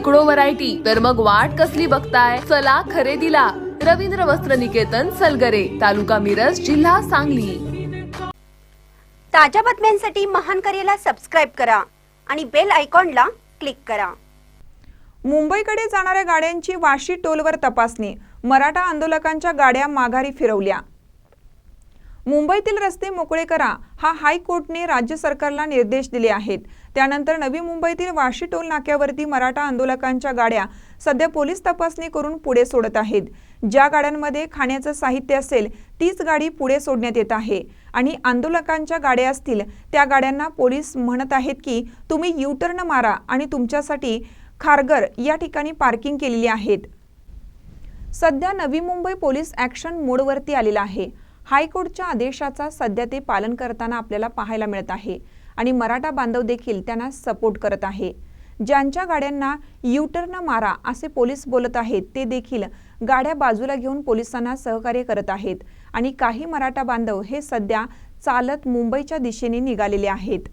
शेकडो व्हरायटी तर मग वाट कसली बघताय? चला खरेदीला. रवींद्र वस्त्र निकेतन सलगरे तालुका मिरज जिल्हा सांगली. ताज्या बातम्यांसाठी महान करेला सबस्क्राईब करा आणि बेल आयकॉनला क्लिक करा. मुंबईकडे जाणाऱ्या गाड्यांची वाशी टोलवर तपासणी. मराठा आंदोलकांच्या गाड्या माघारी फिरवल्या. मुंबईतील रस्ते मोकळे करा हा हायकोर्टने राज्य सरकारला निर्देश दिले आहेत. त्यानंतर नवी मुंबईतील वाशी टोल नाक्यावरती मराठा आंदोलकांच्या गाड्या सध्या पोलीस तपासणी करून पुढे सोडत आहेत. ज्या गाड्यांमध्ये खाण्याचं साहित्य असेल तीच गाडी पुढे सोडण्यात येत आहे. आणि आंदोलकांच्या गाड्या असतील त्या गाड्यांना पोलीस म्हणत आहेत की तुम्ही युटर्न मारा आणि तुमच्यासाठी खारगर या ठिकाणी पार्किंग केलेली आहेत. सध्या नवी मुंबई पोलीस ॲक्शन मोडवरती आलेला आहे. हायकोर्टच्या आदेशाचा सध्या ते पालन करताना आपल्याला पाहायला मिळत आहे आणि मराठा बांधव देखील त्यांना सपोर्ट करत आहे. ज्यांच्या गाड्यांना युटर्न मारा असे पोलीस बोलत आहेत ते देखील गाड्या बाजूला घेऊन पोलिसांना सहकार्य करत आहेत. आणि काही मराठा बांधव हे सध्या चालत मुंबईच्या दिशेने निघालेले आहेत.